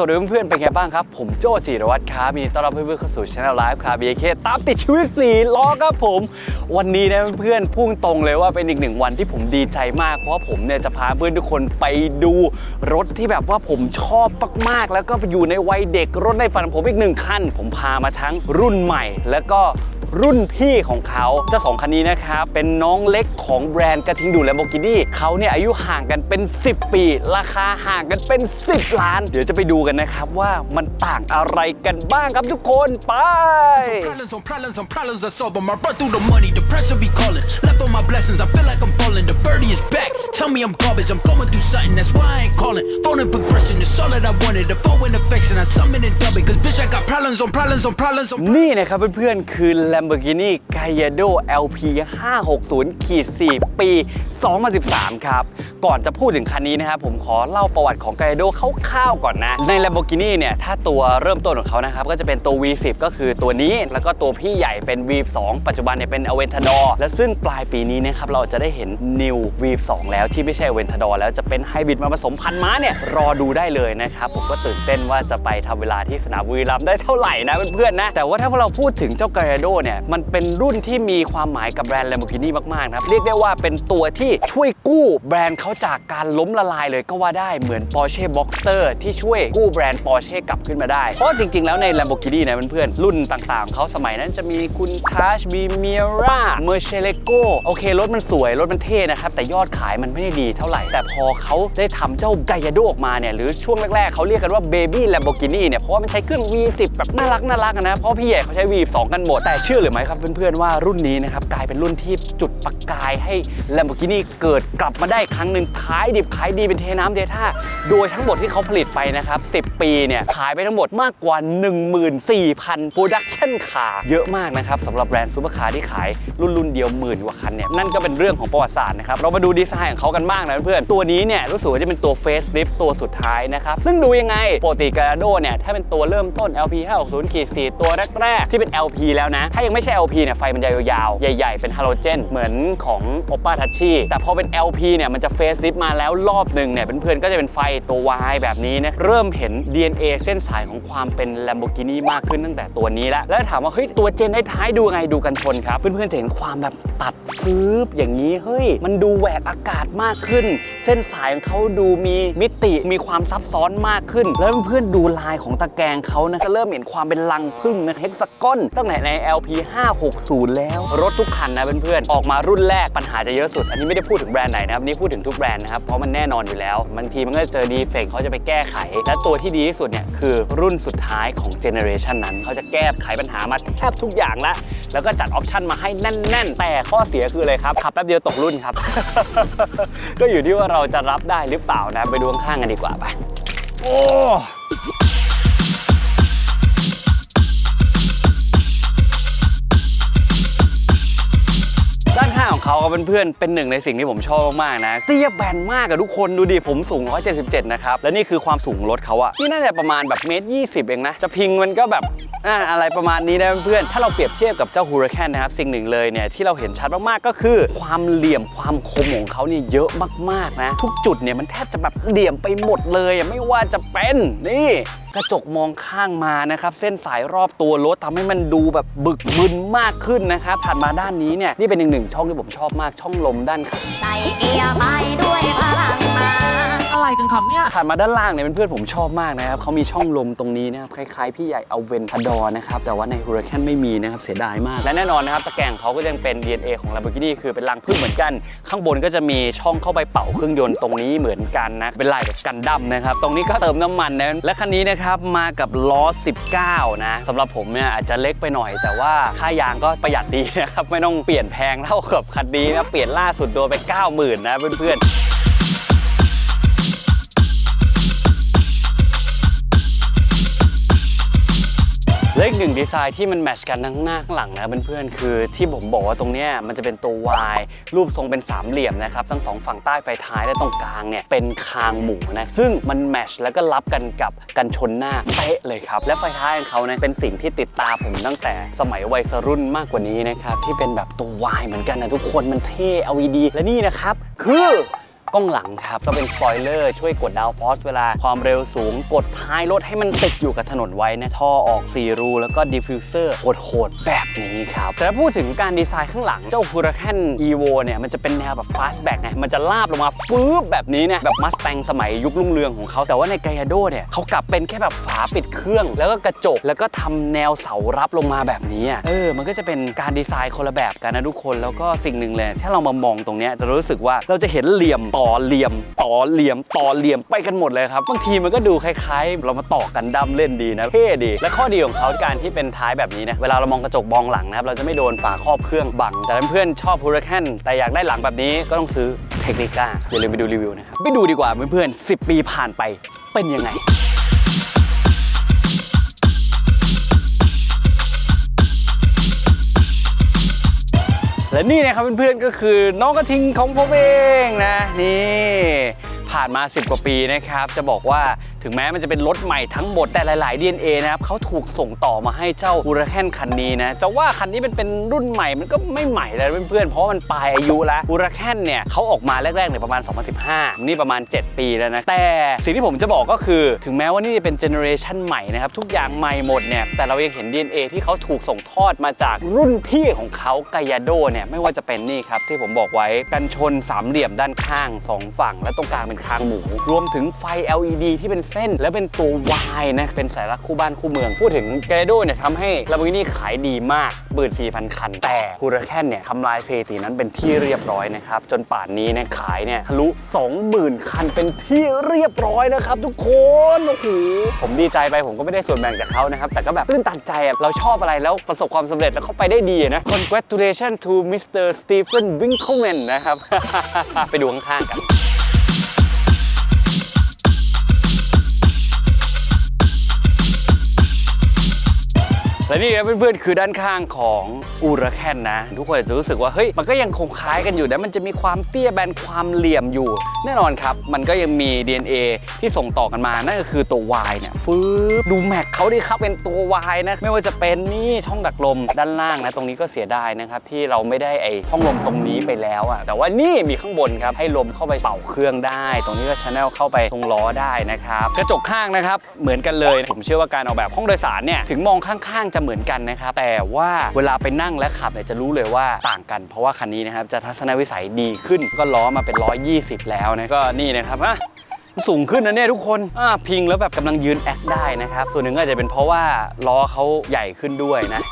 วัสดีเพื่อนๆเป็นไงบ้างครับ ผมโจจิรวัตรครับมีต้อนรับเพื่อนๆเข้าสู่ช anel Live ครับ BK ตามติดชีวิต4ล้อครับผม วันนี้นะเพื่อนๆพุ่งตรงเลยว่าเป็นอีกหนึ่งวันที่ผมดีใจมาก เพราะผมเนี่ยจะพาเพื่อนทุกคนไปดูรถที่แบบว่าผมชอบมากๆ แล้วก็ไปอยู่ในวัยเด็กรถในฝันผมอีกหนึ่งคัน ผมพามาทั้งรุ่นใหม่ แล้วก็ รุ่นพี่ของเขาเจ้าสองคันนี้นะครับเป็นน้องเล็กของแบรนด์กระทิงดูแลโบกินี่เขาเนี่ยอายุห่างกันเป็น 10 ปี ราคาห่างกันเป็น 10 ล้าน เดี๋ยวจะไปดูกันนะครับว่ามันต่างอะไรกันบ้างครับทุกคนไป Problems on problems on problems I solve 'em. I run through the money, the pressure be calling. Left on my blessings, I feel like I'm falling. The birdie is back. Tell me I'm garbage, I'm going through something, that's why I ain't calling. Phone and progression, it's all that I wanted. The phone and affection, I summon and dub it. Cause bitch, I got problems on problems on problems on นี่นะครับเพื่อนๆคือ Lamborghini Gallardo LP 560ขีด4ปี 2013 ครับ ก่อนจะพูดถึงคันนี้นะครับ ผมขอเล่าประวัติของ Gallardo คร่าวๆก่อนนะ ใน Lamborghini เนี่ย ถ้าตัวเริ่มต้นของเขานะครับ ก็จะเป็นตัว V10 ก็คือตัวนี้ แล้วก็ตัวพี่ใหญ่เป็น V2 ปัจจุบันเนี่ยเป็น Aventador และซึ่งปลายปีนี้นะครับ เราจะได้เห็น New V2 แล้วที่ไม่ใช่ Aventador แล้วจะเป็นไฮบริดมาผสมพันธุ์ม้าเนี่ย รอดูได้เลยนะครับ ผมก็ตื่นเต้นว่าจะไปทำเวลาที่สนามบุรีรัมย์ได้เท่าไหร่นะเพื่อนๆนะ แต่ว่าถ้าเราพูดถึงเจ้า Gallardo เนี่ยมันเป็นรุ่นที่มีความหมายกับแบรนด์ Lamborghini มากๆนะครับเรียกได้ว่าเป็นตัวที่ช่วยกู้แบรนด์เขาจากการล้มละลายเลยก็ว่าได้เหมือน Porsche Boxster ที่ช่วยกู้แบรนด์ Porsche กลับขึ้นมาได้ เพราะจริง ๆ แล้วใน Lamborghini นะเพื่อนๆรุ่นต่างๆ เขาสมัยนั้นจะมีคุณ Touch มี Miura Murcielago โอเค รถมันสวย รถมันเท่นะครับ แต่ยอดขายมันไม่ได้ดีเท่าไหร่ แต่พอเขาได้ทำเจ้า Gallardo ออกมาเนี่ย หรือช่วงแรก ๆ เขาเรียกกันว่า Baby Lamborghini เนี่ย เพราะว่ามันใช้เครื่อง V10 แบบน่ารักน่ารักนะ เพราะพี่ใหญ่เขาใช้ V2 กันหมด แต่เชื่อหรือไม่ครับเพื่อนๆว่ารุ่นนี้นะครับกลายเป็นรุ่นที่จุดประกายให้ Lamborghini เกิดกลับมาได้ครั้งหนึ่งขายดิบขายดีเป็นเทน้ำเทท่าโดยทั้งหมดที่เขาผลิตไปนะครับ 10 ปีเนี่ยขายไปทั้งหมดมากกว่า 14,000 production car เยอะมากนะครับสำหรับแบรนด์ซูเปอร์คาร์ที่ขายรุ่นรุ่นเดียวหมื่นกว่าคันเนี่ยนั่นก็เป็นเรื่องของประวัติศาสตร์นะครับเรามาดูดีไซน์ของเขากันบ้างนะเพื่อนๆตัวนี้เนี่ยรู้สึกว่าจะเป็นตัวเฟสลิฟตัวสุดท้ายนะครับซึ่งดูยังไงปกติก a ราโดเนี่ยถ้าเป็นตัวเริ่มต้น LP 560ขีด4ตัวแรกๆที่เป็น LP แล้วนะถ้ายังไม่ใช่ LP เนี่ยไฟมันจะยาวๆ ใหญ่ ๆ เป็นฮาโลเจน เหมือนของ Oppa Touchy แต่พอเป็น LP เนี่ยมันจะเฟสลิฟมาแล้วรอบหนึ่งเนี่ยเพื่อนๆก็จะเป็นไฟตัว Y แบบนี้นะเริ่มเห็น DNA เส้นสายของความเป็น Lamborghini มากขึ้นตั้งแต่ตัวนี้แล้ว แล้วถามว่าเฮ้ยตัวเจนท้ายๆดูยังไงดูกันชนครับ เพื่อนๆจะเห็นความแบบตัดฟืบอย่างนี้เฮ้ย มันดูแหวกอากาศมากขึ้น เส้นสายของเขาดูมีมิติมีความซับซ้อนมากขึ้น แล้วเพื่อนๆดูลายของตะแกรงเขานะก็เริ่มเห็นความเป็นลังพึ่งนะเฮกซากอนตั้งแต่ใน LP 560 แล้ว รถทุกคันนะเพื่อนๆ ออกมารุ่นแรกปัญหาจะเยอะสุด อันนี้ไม่ได้พูดถึงแบรนด์ไหนนะครับ นี่พูดถึงทุกแบรนด์นะครับ เพราะมันแน่นอนอยู่แล้ว บางทีมันก็จะเจอดีเฟกต์เขาจะไปแก้ไข และตัวที่ดีที่สุดเนี่ยคือรุ่นสุดท้ายของเจเนอเรชันนั้น เขาจะแก้ไขปัญหามาแทบทุกอย่างล้วแล้วก็จัดออปชันมาให้แน่น ๆ แต่ข้อเสียคืออะไรครับ ขับแป๊บเดียวตกรุ่นครับ ก็อยู่ที่ว่าเราจะรับได้หรือเปล่านะ ไปดูข้างๆกันดีกว่าไป โอ้ ของเขาครับเพื่อนๆเป็นหนึ่งในสิ่งที่ผมชอบมากๆนะเตี้ยแบนมากอะทุกคนดูดิผมสูง 177 นะครับ และนี่คือความสูงรถเขาอะที่น่าจะประมาณแบบเมตรยี่เองนะ จะพิงมันก็แบบ อ่าอะไรประมาณนี้นะเพื่อนถ้าเราเปรียบเทียบกับเจ้า Huracan นะครับสิ่งหนึ่งเลยเนี่ยที่เราเห็นชัดมากๆก็คือ ความเหลี่ยมความคมของเขาเนี่ยเยอะมากๆนะทุกจุดเนี่ยมันแทบจะแบบเหลี่ยมไปหมดเลยไม่ว่าจะเป็นนี่กระจกมองข้างมานะครับ เส้นสายรอบตัวรถทำให้มันดูแบบบึกบึนมากขึ้นนะครับถัดมาด้านนี้เนี่ยนี่เป็นอีกหนึ่งช่องที่ผมชอบมากช่องลมด้านข้างใส่เกียร์ไปด้วยพลัง กันครับเนี่ยถัดมาด้านล่างเนี่ยเป็นเพื่อนผมชอบมากนะครับเขามีช่องลมตรงนี้นะครับคล้ายๆพี่ใหญ่เอาเวนทาดอนะครับแต่ว่าใน Huracan ไม่มีนะครับเสียดายมาก และแน่นอนนะครับตะแกรงเขาก็ยังเป็น DNA ของ Lamborghini คือเป็นรังพึ่งเหมือนกัน ข้างบนก็จะมีช่องเข้าไปเป่าเครื่องยนต์ตรงนี้เหมือนกันนะเป็นลายแบบกันดั้มนะครับตรงนี้ก็เติมน้ำมันนะและคันนี้นะครับมากับล้อ 19 นะสำหรับผมเนี่ยอาจจะเล็กไปหน่อย แต่ว่าค่ายางก็ประหยัดดีนะครับไม่ต้องเปลี่ยนแพงเท่ากับคันนี้นะเปลี่ยนล่าสุดโดนไป 90,000นะเพื่อนๆ เลขหนึ่งดีไซน์ที่มันแมชกันทั้งหน้าข้างหลังนะเพื่อนๆคือที่ผมบอกว่าตรงเนี้ยมันจะเป็นตัว Y รูปทรงเป็นสามเหลี่ยมนะครับทั้งสองฝั่งใต้ไฟท้ายและตรงกลางเนี่ยเป็นคางหมูนะซึ่งมันแมชแล้วก็รับกันกับกันชนหน้าเป๊ะเลยครับและไฟท้ายของเขาเนี่ยเป็นสิ่งที่ติดตาผมตั้งแต่สมัยวัยรุ่นมากกว่านี้นะครับที่เป็นแบบตัว Y เหมือนกันนะทุกคนมันเท่ LED และนี่นะครับคือ กล้องหลังครับก็เป็นสปอยเลอร์ช่วยกดดาวฟอสเวลาความเร็วสูง กดท้ายรถให้มันติดอยู่กับถนนไว้นะท่อออก4รู แล้วก็ดิฟฟิวเซอร์โหดๆแบบนี้ครับแต่ถ้าพูดถึงการดีไซน์ข้างหลังเจ้า Huracan Evo เนี่ยมันจะเป็นแนวแบบ fastback ไงมันจะลาบลงมาฟืบแบบนี้เนี่ยแบบมัสแตงสมัยยุครุ่งเรืองของเขาแต่ว่าใน Gallardo เนี่ยเขากลับเป็นแค่แบบฝาปิดเครื่อง แล้วก็กระจกแล้วก็ทำแนวเสารับลงมาแบบนี้เออมันก็จะเป็นการดีไซน์คนละแบบกันนะทุกคน แล้วก็สิ่งหนึ่งเลยถ้าเรามามองตรงนี้จะรู้สึกว่าเราจะเห็นเหลี่ยมต่อเหลี่ยม ต่อเหลี่ยม ต่อเหลี่ยมไปกันหมดเลยครับบางทีมันก็ดูคล้ายๆ เรามาต่อกันดำเล่นดีนะเท่ดี และข้อดีของเขาการที่เป็นท้ายแบบนี้นะเวลาเรามองกระจกมองหลังนะครับเราจะไม่โดนฝาครอบเครื่องบัง แต่เพื่อนชอบฮูเรคันแต่อยากได้หลังแบบนี้ก็ต้องซื้อเทคนิก้าอย่าลืมไปดูรีวิวนะครับไปดูดีกว่าเพื่อนๆ10 ปีผ่านไปเป็นยังไง และนี่นะครับเพื่อนๆก็คือน้องกระทิงของผมเองนะนี่ผ่านมา 10 กว่าปีนะครับ จะบอกว่า ถึงแม้มันจะเป็นรถใหม่ทั้งหมดแต่หลาย ๆ DNA นะครับเขาถูกส่งต่อมาให้เจ้า h u r a c a n คันนี้นะจะว่าคันนี้เป็นเป็นรุ่นใหม่มันก็ไม่ใหม่เลยเพื่อนๆเพราะมันปลายอายุแล้ว h u r a c a n เนี่ยเขาออกมาแรก ๆ เนี่ยประมาณ 2015 นี่ประมาณ 7 ปีแล้วนะแต่สิ่งที่ผมจะบอกก็คือถึงแม้ว่านี่จะเป็นเจเนอเรชันใหม่นะครับทุกอย่างใหม่หมดเนี่ยแต่เรายังเห็น DNA ที่เขาถูกส่งทอดมาจากรุ่นพี่ของเขากายาโดเนี่ยไม่ว่าจะเป็นนี่ครับที่ผมบอกไว้กันชนสามเหลี่ยมด้านข้าง 2 ฝั่ง และตรงกลางเป็นคางหมู รวมถึงไฟ LED ที่เป็นเส้น และเป็นตัว Y นะ เป็นสายรักคู่บ้านคู่เมือง พูดถึงกายาโดเนี่ยทำให้ Lamborghini ขายดีมากบืน4,000คัน แต่ Huracan เนี่ยทำลายสถิตินั้นเป็นที่เรียบร้อยนะครับ จนป่านนี้เนี่ยขายเนี่ยทะลุ 20,000 คันเป็นที่เรียบร้อยนะครับ ทุกคนโอ้โหผมดีใจไปผมก็ไม่ได้ส่วนแบ่งจากเขานะครับ แต่ก็แบบตื้นตันใจอะเราชอบอะไรแล้วประสบความสำเร็จแล้วเขาไปได้ดีนะ Congratulations to Mr. Stephen Winkleman นะครับ ไปดูข้างๆกัน และนี่ครับเพื่อนๆคือด้านข้างของอูราแคนนะ ทุกคนอาจจะรู้สึกว่าเฮ้ยมันก็ยังคงคล้ายกันอยู่นะมันจะมีความเตี้ยแบนความเหลี่ยมอยู่ แน่นอนครับ มันก็ยังมี DNA ที่ส่งต่อกันมานั่นก็คือตัว Y เนี่ยฟืบดูแม็กเขาดิครับเป็นตัว Y นะไม่ว่าจะเป็นนี่ช่องดักลมด้านล่างนะตรงนี้ก็เสียดายนะครับที่เราไม่ได้ไอช่องลมตรงนี้ไปแล้วอะแต่ว่านี่มีข้างบนครับให้ลมเข้าไปเป่าเครื่องได้ ตรงนี้ก็ชแนลเข้าไปตรงล้อได้นะครับกระจกข้างนะครับเหมือนกันเลย ผมเชื่อว่าการออกแบบห้องโดยสารเนี่ยถึงมองข้างๆจะเหมือนกันนะครับแต่ว่าเวลาไปนั่งและขับเนี่ยจะรู้เลยว่าต่างกัน เพราะว่าคันนี้นะครับจะทัศนวิสัยดีขึ้นก็ล้อมาเป็น 120 แล้วนะก็นี่นะครับอะสูงขึ้นนะเนี่ยทุกคนอ่าพิงแล้วแบบกำลังยืนแอคได้นะครับ ส่วนหนึ่งก็อาจจะเป็นเพราะว่าล้อเขาใหญ่ขึ้นด้วยนะ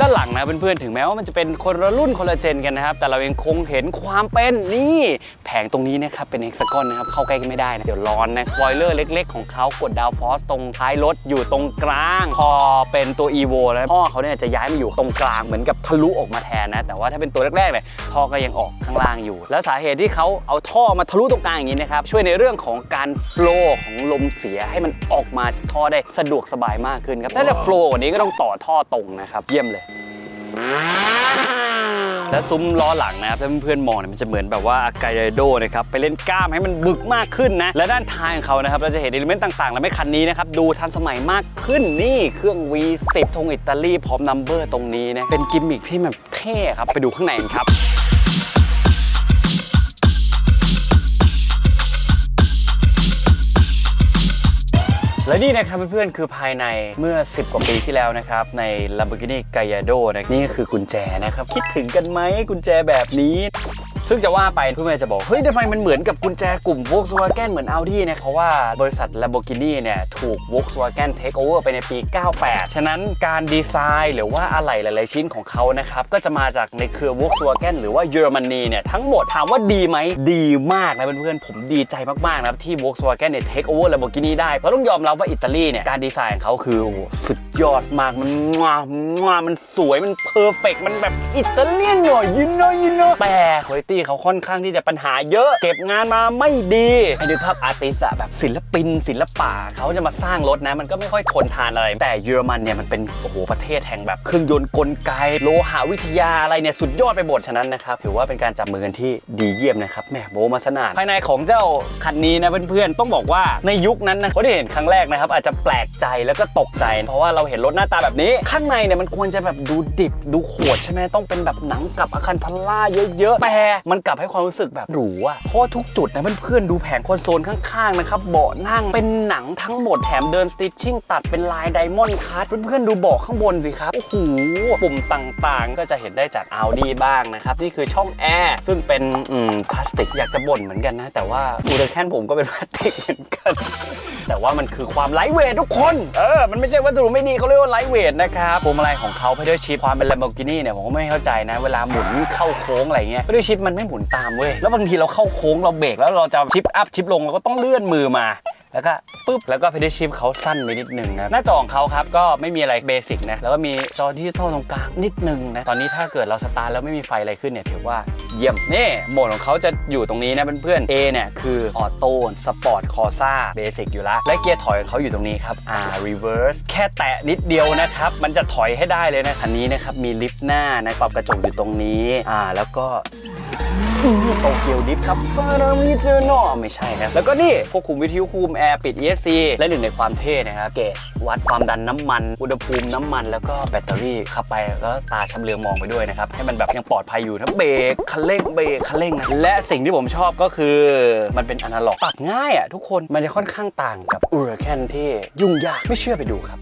ด้านหลังนะเพื่อนๆถึงแม้ว่ามันจะเป็นคนละรุ่นคนละเจนกันนะครับ แต่เรายังคงเห็นความเป็นนี่แผงตรงนี้นะครับเป็นเฮกซากอนนะครับเข้าใกล้กันไม่ได้นะเดี๋ยวร้อนนะสปอยเลอร์เล็ก ๆ ของเขากดดาวฟอสตรงท้ายรถอยู่ตรงกลาง พอเป็นตัว EVO แล้วพ่อเขาเนี่ยจะย้ายมาอยู่ตรงกลางเหมือนกับทะลุออกมาแทนนะ แต่ว่าถ้าเป็นตัวแรกๆเนี่ยท่อก็ยังออกข้างล่างอยู่ แล้วสาเหตุที่เขาเอาท่อมาทะลุตรงกลางอย่างนี้นะครับช่วยในเรื่องของการโฟลว์ของลมเสียให้มันออกมาจากท่อได้สะดวกสบายมากขึ้นครับถ้าจะโฟลว์กว่านี้ก็ต้องต่อท่อตรงนะครับเยี่ยมเลย และซุ้มล้อหลังนะครับถ้าเพื่อนๆมองเนี่ยมันจะเหมือนแบบว่าอากายโดนะครับไปเล่นกล้ามให้มันบึกมากขึ้นนะและด้านท้ายของเขานะครับเราจะเห็นอิเลเมนต์ต่างๆ และไม่คันนี้นะครับดูทันสมัยมากขึ้นนี่เครื่อง V10 ธงอิตาลีพร้อมนัมเบอร์ตรงนี้นะเป็นกิมมิคที่แบบเท่ครับไปดูข้างในกันครับ และนี่นะครับเพื่อนๆคือภายในเมื่อ 10 กว่าปีที่แล้วนะครับ ใน Lamborghini Gallardo นะนี่ก็คือกุญแจนะครับ คิดถึงกันไหมกุญแจแบบนี้ ซึ่งจะว่าไปเพื่อนๆจะบอกเฮ้ยทำไมมันเหมือนกับกุญแจกลุ่ม Volkswagen เหมือน Audi เนี่ยเพราะว่าบริษัท Lamborghini เนี่ยถูก Volkswagen take over ไปในปี 98 ฉะนั้นการดีไซน์หรือว่าอะไหล่หลาย ๆ ชิ้นของเขานะครับก็จะมาจากในเครือ Volkswagen หรือว่าเยอรมนีเนี่ยทั้งหมดถามว่าดีไหมดีมากนะเพื่อนๆผมดีใจมาก ๆ นะครับที่ Volkswagen เนี่ย take over Lamborghini ได้เพราะต้องยอมรับว่าอิตาลีเนี่ยการดีไซน์ของเขาคือสุดยอดมากมันมามมันสวยมันเพอร์เฟกมันแบบอิตาเลียนหน่อยยูโนยูโนแต่คุณภาพเขาค่อนข้างที่จะปัญหาเยอะ เก็บงานมาไม่ดีให้นึกภาพอาร์ติสอะแบบศิลปิน ศิลปะเขาจะมาสร้างรถนะ มันก็ไม่ค่อยทนทานอะไร แต่เยอรมันเนี่ยมันเป็นโอ้โหประเทศแห่งแบบเครื่องยนต์กลไก โลหะวิทยาอะไรเนี่ยสุดยอดไปหมดฉะนั้นนะครับถือว่าเป็นการจับมือกันที่ดีเยี่ยมนะครับแหมโบมาสนานภายในของเจ้าคันนี้นะเพื่อนๆต้องบอกว่าในยุคนั้นนะคนที่เห็นครั้งแรกนะครับอาจจะแปลกใจแล้วก็ตกใจ เพราะว่าเราเห็นรถหน้าตาแบบนี้ ข้างในเนี่ยมันควรจะแบบดูดิบดูโหดใช่ไหมต้องเป็นแบบหนังกับอาคันทาร่าเยอะๆแต่มันกลับให้ความรู้สึกแบบหรูอะเพราะทุกจุดนะเพื่อนๆดูแผงคอนโซลข้างๆนะครับเบาะนั่งเป็นหนังทั้งหมดแถมเดินสติชชิ่งตัดเป็นลายไดมอนด์คัทเพื่อนๆดูเบาะข้างบนสิครับโอ้โหปุ่มต่างๆ ก็จะเห็นได้จาก Audi บ้างนะครับนี่คือช่องแอร์ซึ่งเป็นพลาสติกอยากจะบ่นเหมือนกันนะ แต่ว่าอูเดอร์แคนผมก็เป็นพลาสติกเหมือนกันแต่ว่ามันคือความไลท์เวททุกคน เออ มันไม่ใช่วัสดุไม่ดีเขาเรียกว่าไลท์เวทนะครับพวงมาลัยของเขาไปด้วยชิปความเป็น Lamborghini เนี่ยผมก็ไม่เข้าใจนะ เวลาหมุนเข้าโค้งอะไรเงี้ยไปด้วยชิปมันไม่หมุนตามเว้ย แล้วบางทีเราเข้าโค้งเราเบรกแล้วเราจะชิปอัพชิปลงเราก็ต้องเลื่อนมือมา แล้วก็ปุ๊บ แล้วก็ pedal shift เขาสั้นไปนิดนึงนะ หน้าจอของเขาครับก็ไม่มีอะไรเบสิกนะ แล้วก็มีจอดิจิตอลตรงกลางนิดนึงนะ ตอนนี้ถ้าเกิดเราสตาร์ทแล้วไม่มีไฟอะไรขึ้นเนี่ยถือว่าเยี่ยม นี่โหมดของเขาจะอยู่ตรงนี้นะเพื่อนๆ A เนี่ยคือออโต้สปอร์ตคอซ่าเบสิกอยู่ละ และเกียร์ถอยของเขาอยู่ตรงนี้ครับ R reverse แค่แตะนิดเดียวนะครับ มันจะถอยให้ได้เลยนะ คันนี้นะครับมีลิฟต์หน้านะปรับกระจกอยู่ตรงนี้ อ่า แล้วก็ โตเกียวดิฟครับฟารามิเจอร์นอไม่ใช่ครับ แล้วก็นี่ควบคุมวิทยุคุมแอร์ปิด ESC และหนึ่งในความเท่นะครับเกจวัดความดันน้ำมัน อุณหภูมิน้ำมัน แล้วก็แบตเตอรี่เข้าไปแล้วตาชำเลืองมองไปด้วยนะครับ ให้มันแบบยังปลอดภัยอยู่ทั้งเบรกคันเร่งเบรกคันเร่งนะและสิ่งที่ผมชอบก็คือ มันเป็นอนาล็อกปรับง่ายอะทุกคนมันจะค่อนข้างต่างกับอูร a แคนที่ยุ่งยากไม่เชื่อไปดูครับ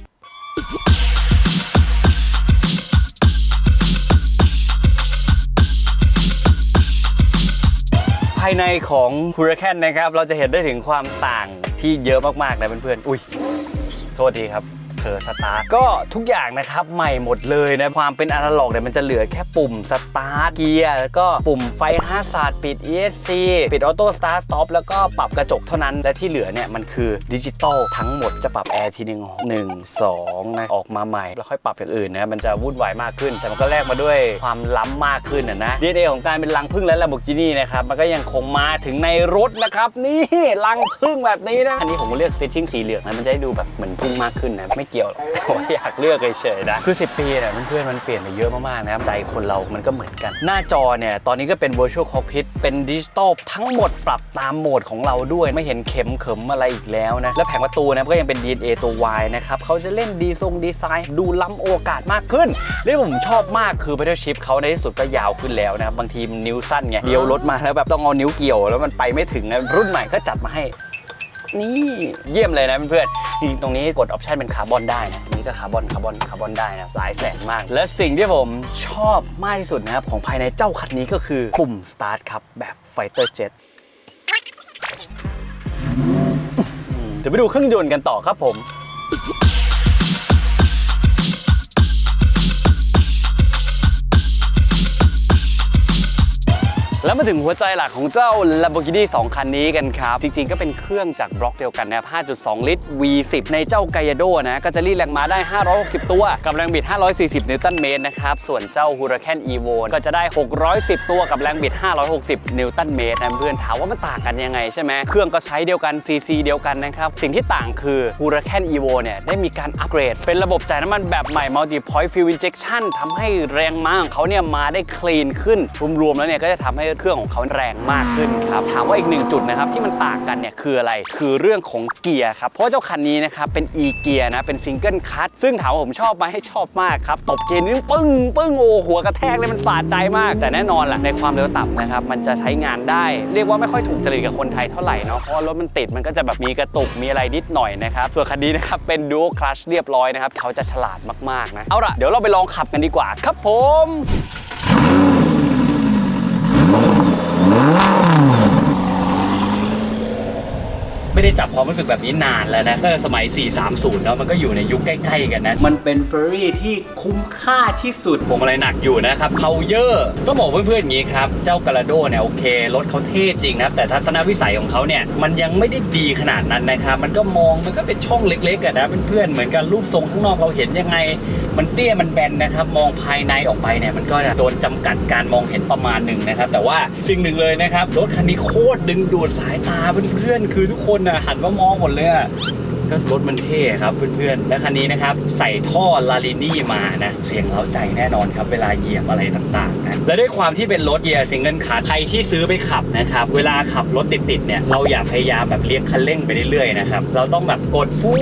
ภายในของ Huracan นะครับ เราจะเห็นได้ถึงความต่างที่เยอะมากๆนะเพื่อนๆ อุ้ย โทษทีครับ เผลอสตาร์ทก็ทุกอย่างนะครับใหม่หมดเลยนะความเป็นอนาล็อกเนี่ยมันจะเหลือแค่ปุ่มสตาร์ทเกียร์แล้วก็ปุ่มไฟห้าศาสตร์ปิด ESC ปิดออโต้สตาร์ทสต็อปแล้วก็ปรับกระจกเท่านั้น และที่เหลือเนี่ยมันคือดิจิตอลทั้งหมดจะปรับแอร์ทีหนึ่งหนึ่งสองนะออกมาใหม่ แล้วค่อยปรับอย่างอื่นนะมันจะวุ่นวายมากขึ้น แต่มันก็แลกมาด้วยความล้ำมากขึ้นนะนะ DNA ของการเป็นรังพึ่งและ Lamborghini นะครับมันก็ยังคงมาถึงในรถนะครับนี่รังพึ่งแบบนี้นะอันนี้ผมเลือก stitching สีเหลืองนะมันจะได้ดูแบบเหมือนพึ่งมากขึ้นนะไม่เกี่ยวหรอกแต่ว่าอยากเลือกเฉยๆนะคือ 10 ปีเนี่ยเพื่อนๆมันเปลี่ยนไปเยอะมากๆนะครับใจคนเรามันก็เหมือนกัน หน้าจอเนี่ยตอนนี้ก็เป็น virtual cockpit เป็นดิจิตอลทั้งหมดปรับตามโหมดของเราด้วยไม่เห็นเข็มเข็มอะไรอีกแล้วนะและแผงประตูนะก็ยังเป็น DNA ตัว Y นะครับเขาจะเล่นดีทรงดีไซน์ดูล้ำโอกาสมากขึ้นและผมชอบมากคือ pedal shift เขาในที่สุดก็ยาวขึ้นแล้วนะครับบางทีมันนิ้วสั้นไงเดียวรถมาแล้วแบบต้องเอานิ้วเกี่ยว แล้วมันไปไม่ถึงนะรุ่นใหม่ก็จัดมาให้ นี่เยี่ยมเลยนะเพื่อนๆจริงๆตรงนี้กดออปชันเป็นคาร์บอนได้นะอันนี้ก็คาร์บอนคาร์บอนคาร์บอนได้นะหลายแสนมาก และสิ่งที่ผมชอบมากที่สุดนะครับของภายในเจ้าคันนี้ก็คือปุ่ม start ครับแบบไฟเตอร์เจ็ตเดี๋ยวไปดูเครื่องยนต์กันต่อครับผม แล้วมาถึงหัวใจหลักของเจ้า Lamborghini 2 คันนี้กันครับ จริงๆ ก็เป็นเครื่องจากบล็อกเดียวกันนะครับ 5.2 ลิตร V10 ในเจ้า g a l l a d o นะ ก็จะรีดแรงม้าได้ 560 ตัว กับแรงบิด 540 นิวตันเมตรนะครับ ส่วนเจ้า Huracan Evo ก็จะได้ 610 ตัวกับแรงบิด 560 นิวตันเมตรนะเพื่อนถามว่ามันต่างกันยังไงใช่ไหมเครื่องก็ไซส์เดียวกัน CC เดียวกันนะครับ สิ่งที่ต่างคือ Huracan Evo เนี่ยได้มีการอัปเกรด เป็นระบบจ่ายน้ำมันแบบใหม่ Multi Point Fuel Injection ทำให้แรงม้าของเขาเนี่ยมาได้คลีนขึ้นรวมๆแล้วเนี่ยก็จะทำให้เครื่องของเขาแรงมากขึ้นครับถามว่าอีกหนึ่งจุดนะครับที่มันต่างกันเนี่ยคืออะไรคือเรื่องของเกียร์ครับเพราะว่าเจ้าคันนี้นะครับเป็น e เกียร์นะเป็นซิงเกิลคัตซึ่งถามว่าผมชอบไหมให้ชอบมากครับตบเกียร์นี้ปึ้งปึ้งโอ้หัวกระแทกเลยมันสะใจมาก แต่แน่นอนแหละในความเร็วต่ำนะครับมันจะใช้งานได้ เรียกว่าไม่ค่อยถูกจริตกับคนไทยเท่าไหร่เนาะเพราะว่ารถมันติดมันก็จะแบบมีกระตุกมีอะไรนิดหน่อยนะครับส่วนคันนี้นะครับเป็น dual clutch เรียบร้อยนะครับเขาจะฉลาดมากๆนะเอาล่ะเดี๋ยวเราไปลองขับกันดีกว่าครับผม Oh. ไม่ได้จับความรู้สึกแบบนี้นานแล้วนะตั้งแต่สมัย 430 แล้วมันก็อยู่ในยุคใกล้ๆกันนะ มันเป็นเฟอร์รี่ที่คุ้มค่าที่สุดผมอะไรหนักอยู่นะครับเพาเยอร์ต้องบอกเพื่อนๆอย่างนี้ครับ เจ้ากาลาโดเนี่ยโอเครถเขาเท่จริงนะครับ แต่ทัศนวิสัยของเขาเนี่ยมันยังไม่ได้ดีขนาดนั้นนะครับ มันก็มองมันก็เป็นช่องเล็กๆอะนะเพื่อนๆเหมือนกันรูปทรงข้างนอกเราเห็นยังไง มันเตี้ยมันแบนนะครับ มองภายในออกไปเนี่ยมันก็จะโดนจำกัดการมองเห็นประมาณหนึ่งนะครับ แต่ว่าสิ่งหนึ่งเลยนะครับรถคันนี้โคตรดึงดูดสายตาเพื่อนๆคือทุกคนน่ะหันมามองหมดเลยอะ ก็รถมันเท่ครับเพื่อนๆ และคันนี้นะครับใส่ท่อลาลินี่มานะเสียงเล้าใจแน่นอนครับเวลาเหยียบอะไรต่างๆนะและด้วยความที่เป็นรถเกียร์ซิงเกิลคาใครที่ซื้อไปขับนะครับเวลาขับรถติดๆเนี่ยเราอย่าพยายามแบบเลี้ยงคันเร่งไปเรื่อยๆนะครับเราต้องแบบกดฟู่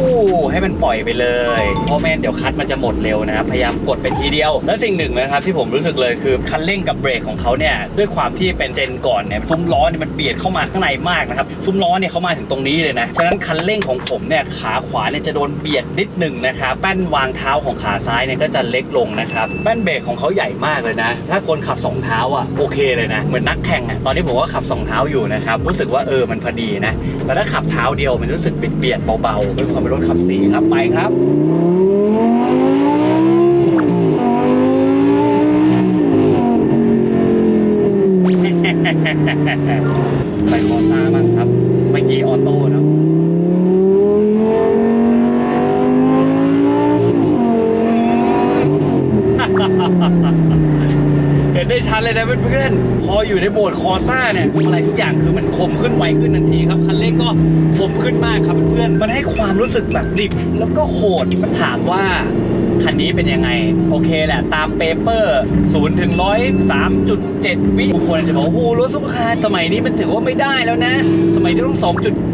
ให้มันปล่อยไปเลยเพราะแม่นเดี๋ยวคัดมันจะหมดเร็วนะครับพยายามกดไปทีเดียว และสิ่งหนึ่งนะครับที่ผมรู้สึกเลยคือคันเร่งกับเบรกของเขาเนี่ยด้วยความที่เป็นเจนก่อนเนี่ยซุ้มล้อเนี่ยมันเบียดเข้ามาข้างในมากนะครับซุ้มล้อเนี่ยเขามาถึงตรงนี้เลยนะฉะนั้นคันเร่งของผมเนี่ยขาขวาเนี่ยจะโดนเบียดนิดหนึ่งนะครับแป้นวางเท้าของขาซ้ายเนี่ยก็จะเล็กลงนะครับแป้นเบรกของเขาใหญ่มากเลยนะ ถ้าคนขับสองเท้าอะโอเคเลยนะ เหมือนนักแข่งอะตอนนี้ผมก็ขับสองเท้าอยู่นะครับรู้สึกว่าเออมันพอดีนะแต่ถ้าขับเท้าเดียวมันรู้สึกเบียดเบาๆเป็นความเป็นรถขับสีครับไปครับ อยู่ในโบสถ์คอซ่าเนี่ยอะไรทุกอย่างคือมันคมขึ้นไวขึ้นทันทีครับคันเร่งก็คมขึ้นมากครับเพื่อนมันให้ความรู้สึกแบบดิบแล้วก็โหดมันถามว่าคันนี้เป็นยังไง โอเคแหละตามเปเปอร์0ถึง103.7วิบางคนจะบอกว่าโอ้โหรถซุปเปอร์คาร์สมัยนี้มันถือว่าไม่ได้แล้วนะ สมัยนี้ต้อง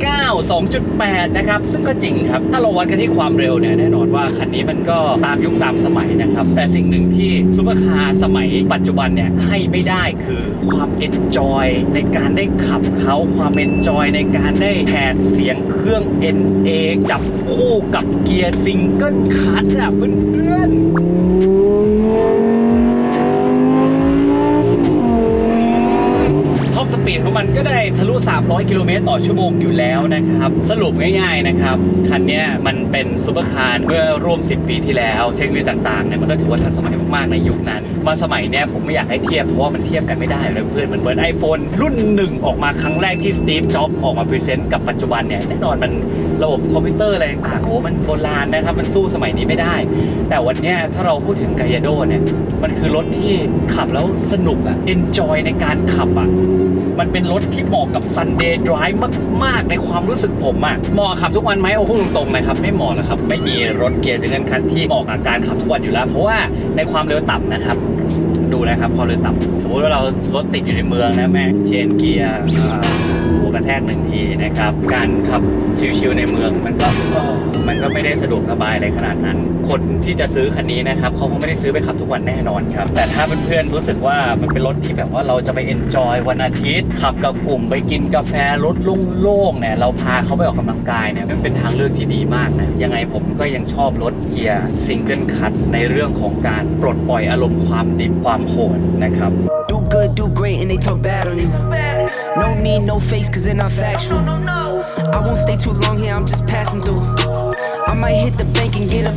9.2.8 นะครับ ซึ่งก็จริงครับ ถ้าเราวัดกันที่ความเร็วเนี่ยแน่นอนว่าคันนี้มันก็ตามยุคตามสมัยนะครับ แต่สิ่งหนึ่งที่ซุปเปอร์คาร์สมัยปัจจุบันเนี่ยให้ไม่ได้คือความเอนจอยในการได้ขับเขาความเอนจอยในการได้แผดเสียงเครื่อง NA จับคู่กับเกียร์ซิงเกิลคัทอะเพื่อนๆ ท็อ ปีดของมันก็ได้ทะลุ 300 กิโลเมตรต่อชั่วโมงอยู่แล้วนะครับ สรุปง่ายๆนะครับ คันนี้มันเป็นซูเปอร์คาร์เมื่อร่วม 10 ปีที่แล้ว เทคโนโลยีต่างๆเนี่ยมันก็ถือว่าทันสมัยมากๆในยุคนั้น มาสมัยเนี้ยผมไม่อยากให้เทียบเพราะว่ามันเทียบกันไม่ได้เลยเพื่อนมันเหมือน iPhone รุ่นหนึ่งออกมาครั้งแรกที่สตีฟจ็อบออกมาพรีเซนต์กับปัจจุบันเนี่ยแน่นอนมันระบบคอมพิวเตอร์อะไรต่างๆโอ้มันโบราณนะครับมันสู้สมัยนี้ไม่ได้ แต่วันนี้ถ้าเราพูดถึงกายโดเนี่ยมันคือรถที่ขับแล้วสนุกอะ enjoy ในการขับอะมันเป็นรถที่เหมาะกับ Sunday Drive มาก ๆ ในความรู้สึกผมอะเหมาะขับทุกวันไหมโอ้พูดตรงๆนะครับ ไม่เหมาะนะครับ ไม่มีรถเกียร์ซิงเกิลคันที่เหมาะกับการขับทุกวันอยู่แล้ว เพราะว่าในความเร็วต่ำนะครับ ดูนะครับความเร็วต่ำสมมติว่าเรารถติดอยู่ในเมืองนะแม่เชนเกียร์ กระแทกหนึ่งทีนะครับ การขับชิวๆในเมืองมันก็มันก็ไม่ได้สะดวกสบายอะไรขนาดนั้น คนที่จะซื้อคันนี้นะครับเขาคงไม่ได้ซื้อไปขับทุกวันแน่นอนครับ แต่ถ้าเพื่อนๆรู้สึกว่ามันเป็นรถที่แบบว่าเราจะไปเอนจอยวันอาทิตย์ ขับกับกลุ่มไปกินกาแฟรถโล่งๆเนี่ยเราพาเขาไปออกกำลังกายเนี่ยมันเป็นทางเลือกที่ดีมากนะยังไงผมก็ยังชอบรถเกียร์ซิงเกิลคัทในเรื่องของการปลดปล่อยอารมณ์ความดิบความโหดนะครับ Do good, do great, and they talk bad on you. No need, no face, cause they're not factual. I won't stay too long here, I'm just passing through.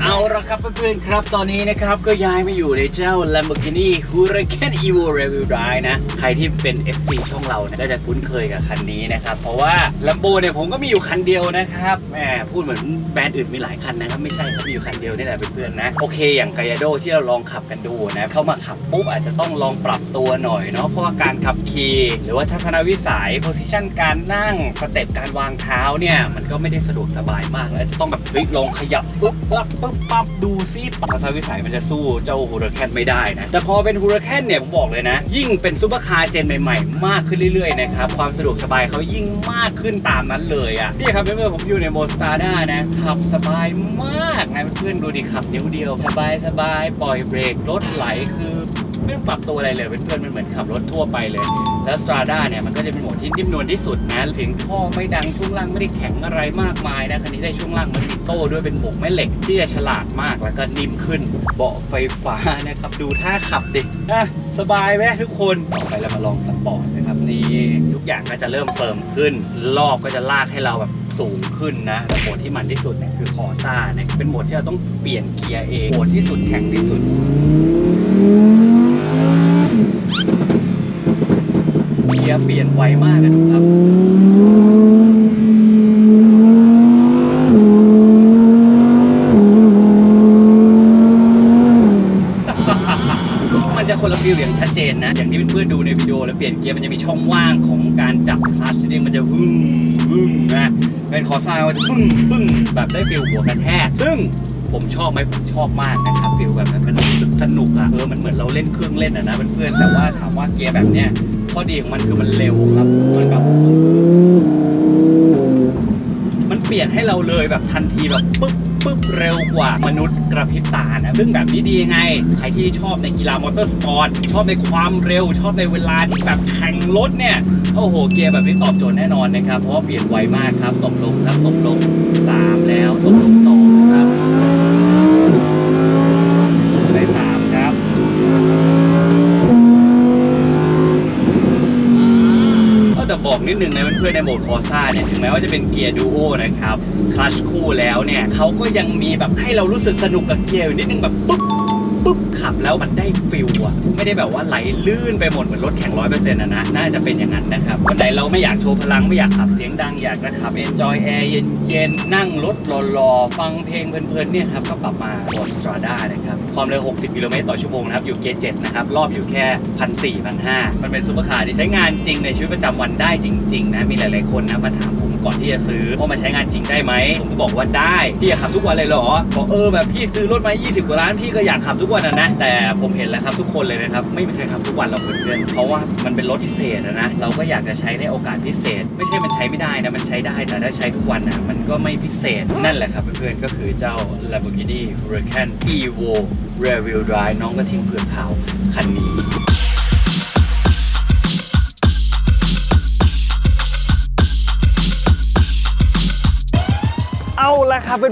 เอาละครับเพื่อนๆครับตอนนี้นะครับก็ย้ายมาอยู่ในเจ้า Lamborghini Huracan Evo Review Drive นะ ใครที่เป็น FC ช่องเราเนี่ยก็จะคุ้นเคยกับคันนี้นะครับ เพราะว่า Lambo เนี่ยผมก็มีอยู่คันเดียวนะครับแหมพูดเหมือนแบรนด์อื่นมีหลายคันนะครับ ไม่ใช่ครับมีอยู่คันเดียวนี่แหละเพื่อนๆนะ โอเคอย่าง g a ย a d o ที่เราลองขับกันดูนะ เข้ามาขับปุ๊บอาจจะต้องลองปรับตัวหน่อยเนาะเพราะว่าการขับขี่หรือว่าทัศนวิสัย position การนั่งสเต็ปการวางเท้าเนี่ยมันก็ไม่ได้สะดวกสบายมากแล้วจะต้องแบบเฮ้ยลองขยับปุ๊บปั๊บปุ๊บปั๊บดูซิทัศนวิสัยมันจะสู้เจ้าฮูราแคนไม่ได้นะ แต่พอเป็นฮูราแคนเนี่ยผมบอกเลยนะ ยิ่งเป็นซูเปอร์คาร์เจนใหม่ๆ มากขึ้นเรื่อยๆนะครับ ความสะดวกสบายเขายิ่งมากขึ้นตามนั้นเลยอะนี่ครับเพื่อนๆผมอยู่ในโมสตาร์ด้านะขับสบายมากนะเพื่อนๆดูดิขับนิ้วเดียวสบายสบายๆปล่อยเบรกรถไหลคือ ไม่ต้องปรับตัวอะไรเลยเพื่อนๆมันเหมือนขับรถทั่วไปเลย แล้ว Strada เนี่ยมันก็จะเป็นโหมดที่นิ่มนวลที่สุดนะเสียงท่อไม่ดังช่วงล่างไม่ได้แข็งอะไรมากมายนะคันนี้ได้ช่วงล่างมันมีโต้ด้วยเป็นหมวกแม่เหล็กที่จะฉลาดมากแล้วก็นิ่มขึ้น เบาะไฟฟ้านะครับดูท่าขับดิอะสบายไหมทุกคนต่อไปเรามาลองสปอร์ตนะครับนี่ทุกอย่างก็จะเริ่มเฟิร์มขึ้น รอบก็จะลากให้เราแบบสูงขึ้นนะแต่โหมดที่มันที่สุดเนี่ยคือคอซ่าเนี่ยเป็นโหมดที่เราต้องเปลี่ยนเกียร์เองโหมดที่สุดแข็งที่สุด กียร์เปลี่ยนไวมากอะดูครับมันจะคนละฟิลอย่างชัดเจนนะ อย่างที่เพื่อนๆดูในวิดีโอแล้วเปลี่ยนเกียร์มันจะมีช่องว่างของการจับคลัตช์เนี่ยมันจะวึ่งวึ่งนะเป็นคอซ่ามันจะปึ้งปึ้งแบบได้ฟิลหัวกระแทกซึ่งผมชอบไหมผมชอบมากนะครับฟิลแบบนั้นมันรู้สึกสนุกอะเออมันเหมือนเราเล่นเครื่องเล่นอะนะเพื่อนๆแต่ว่าถามว่าเกียร์แบบเนี้ย ข้อดีของมันคือมันเร็วครับ มันแบบ มันเปลี่ยนให้เราเลยแบบทันทีแบบปึ๊บปึ๊บเร็วกว่ามนุษย์กระพริบตานะ ซึ่งแบบนี้ดีไง ใครที่ชอบในกีฬามอเตอร์สปอร์ต ชอบในความเร็ว ชอบในเวลาที่แบบแข่งรถเนี่ย โอ้โห เกียร์แบบนี้ตอบโจทย์แน่นอนนะครับ เพราะว่าเปลี่ยนไวมากครับ ตกลงครับ ตกลง 3 แล้ว ตกลง 2 บอกนิดนึงนะเพื่อนๆในโหมดคอซ่าเนี่ยถึงแม้ว่าจะเป็นเกียร์ดูโอนะครับคลัชคู่แล้วเนี่ยเขาก็ยังมีแบบให้เรารู้สึกสนุกกับเกียร์อยู่นิดนึงแบบปุ๊บ ปุ๊บขับแล้วมันได้ฟิลอะไม่ได้แบบว่าไหลลื่นไปหมดเหมือนรถแข่งร้อยเปอร์เซ็นต์นะนะน่าจะเป็นอย่างนั้นนะครับวันไหนเราไม่อยากโชว์พลังไม่อยากขับเสียงดังอยากจะขับ enjoy air เย็นๆนั่งรถหล่อๆฟังเพลงเพลินๆเนี่ยครับก็ปรับมาบน Strada นะครับความเร็ว 60 กิโลเมตรต่อชั่วโมงนะครับอยู่เกียร์7นะครับรอบอยู่แค่1 4 0 0 5มันเป็นซุปเปอร์คาร์ที่ใช้งานจริงในชีวิตประจำวันได้จริงๆนะมีหลายๆคนนะมาถามผมก่อนที่จะซื้อว่ามันใช้งานจริงได้ไหมผมก็บอกว่าได้พี่อยากขับทุกวันเลยเหรอบอกเออแบบพี่ซื้อรถมา 20กว่าล้านพี่ก็อยากขับทุกวันนะนะ แต่ผมเห็นแล้วครับทุกคนเลยนะครับ ไม่ใช่ครับทุกวันเราเพื่อนๆเพราะว่ามันเป็นรถพิเศษนะนะ เราก็อยากจะใช้ในโอกาสพิเศษ ไม่ใช่มันใช้ไม่ได้นะ มันใช้ได้แต่ถ้าใช้ทุกวันนะมันก็ไม่พิเศษนั่นแหละครับเพื่อนๆก็คือเจ้า Lamborghini Huracan Evo Rear Wheel Drive น้องกระทิงเผือกขาวคันนี้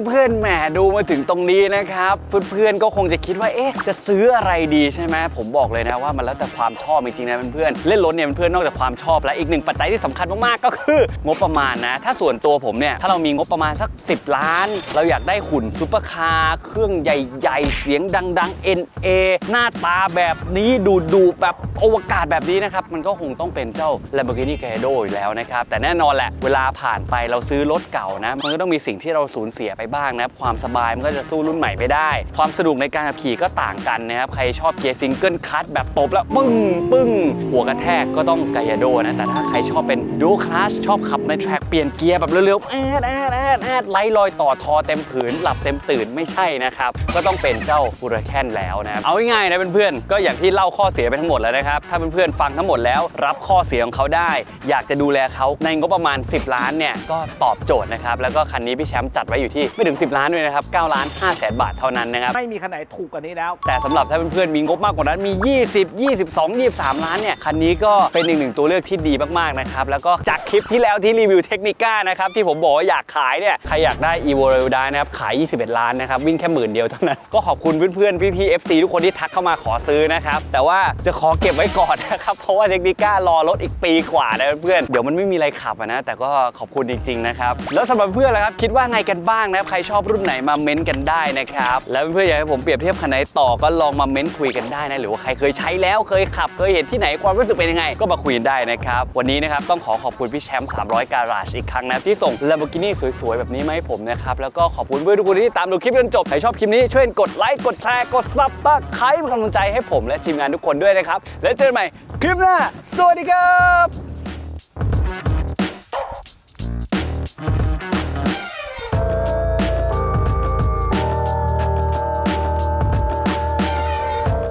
พื่อนๆแหมดูมาถึงตรงนี้นะครับ เพื่อนๆก็คงจะคิดว่าเอ๊ะจะซื้ออะไรดีใช่ไหมผมบอกเลยนะว่ามันแล้วแต่ความชอบจริงๆนะเพื่อนๆเล่นรถเนี่ยเพื่อนๆนอกจากความชอบแล้วอีกหนึ่งปัจจัยที่สำคัญมากๆก็คืองบประมาณนะ ถ้าส่วนตัวผมเนี่ยถ้าเรามีงบประมาณสัก 10 ล้าน เราอยากได้หุ่นซูเปอร์คาร์เครื่องใหญ่ๆ เสียงดังๆ NA หน้าตาแบบนี้ดูๆแบบอวกาศแบบนี้นะครับ มันก็คงต้องเป็นเจ้า Lamborghini Gallardo อยู่แล้วนะครับ แต่แน่นอนแหละ เวลาผ่านไปเราซื้อรถเก่านะ มันก็ต้องมีสิ่งที่เราสูญเสียไปบ้างนะครับความสบายมันก็จะสู้รุ่นใหม่ไม่ได้ ความสนุกในการขับขี่ก็ต่างกันนะครับใครชอบเกียร์ซิงเกิลคัตแบบตบแล้วปึ้งปึ้งหัวกระแทกก็ต้องกายาโดนะแต่ถ้าใครชอบเป็นดูคลาสชอบขับในแทร็กเปลี่ยนเกียร์แบบเร็วๆแอดแอดแอดแอดไล่ลอยต่อทอเต็มผืนหลับเต็มตื่นไม่ใช่นะครับก็ต้องเป็นเจ้าบูราแคนแล้วนะครับเอาง่ายๆนะเพื่อนๆก็อย่างที่เล่าข้อเสียไปทั้งหมดแล้วนะครับถ้าเพื่อนๆฟังทั้งหมดแล้ว รับข้อเสียของเขาได้ อยากจะดูแลเขาในงบประมาณ 10 ล้านเนี่ยก็ตอบโจทย์นะครับแล้วก็คันนี้พี่แชมป์จัดไว้อยู่ที่ไม่ถึง 10 ล้านด้วยนะครับ9ล้าน5แสนบาทเท่านั้นนะครับ ไม่มีคันไหนถูกกว่านี้แล้ว แต่สำหรับถ้าเพื่อนๆมีงบมากกว่านั้นมี 20 22 23 ล้านเนี่ยคันนี้ก็เป็นอีกหนึ่งตัวเลือกที่ดีมากๆนะครับแล้วก็จากคลิปที่แล้วที่รีวิวเทคนิก้านะครับที่ผมบอกว่าอยากขายเนี่ยใครอยากได้ evo r a i l d i นะครับขาย 21 ล้านนะครับวิ่งแค่หมื่นเดียวเท่านั้นก็ขอบคุณเพื่อนๆพี่ๆ FC ทุกคนที่ทักเข้ามาขอซื้อนะครับแต่ว่าจะขอเก็บไว้ก่อนนะครับเพราะว่าเทคนิก้ารอรถอีกปีกว่านะเพื่อนๆเดี๋ยวมันไม่มีอะไรขับอะนะแต่ก็ขอบคุณจริงๆนะครับแล้วสำหรับเพื่อนล่ะครับคิดว่าไงกันบ้างนะครับใครชอบรุ่นไหนมาเม้นต์กันได้นะครับ แล้วเพื่อนๆอยากให้ผมเปรียบเทียบคันไหนต่อก็ลองมาเม้นต์คุยกันได้นะ หรือว่าใครเคยใช้แล้วเคยขับ เคยเห็นที่ไหนความรู้สึกเป็นยังไง ก็มาคุยกันได้นะครับ วันนี้นะครับต้องขอขอบคุณพี่แชมป์300 การาชอีกครั้งนะที่ส่ง Lamborghini สวยๆ แบบนี้มาให้ผมนะครับแล้วก็ขอบคุณเพื่อนทุกคนที่ตามดูคลิปจนจบใครชอบคลิปนี้ช่วยกดไลค์กดแชร์กดซับตะไคร้เป็นกำลังใจให้ผมและทีมงานทุกคนด้วยนะครับแล้วเจอกันใหม่คลิปหน้าสวัสดีครับ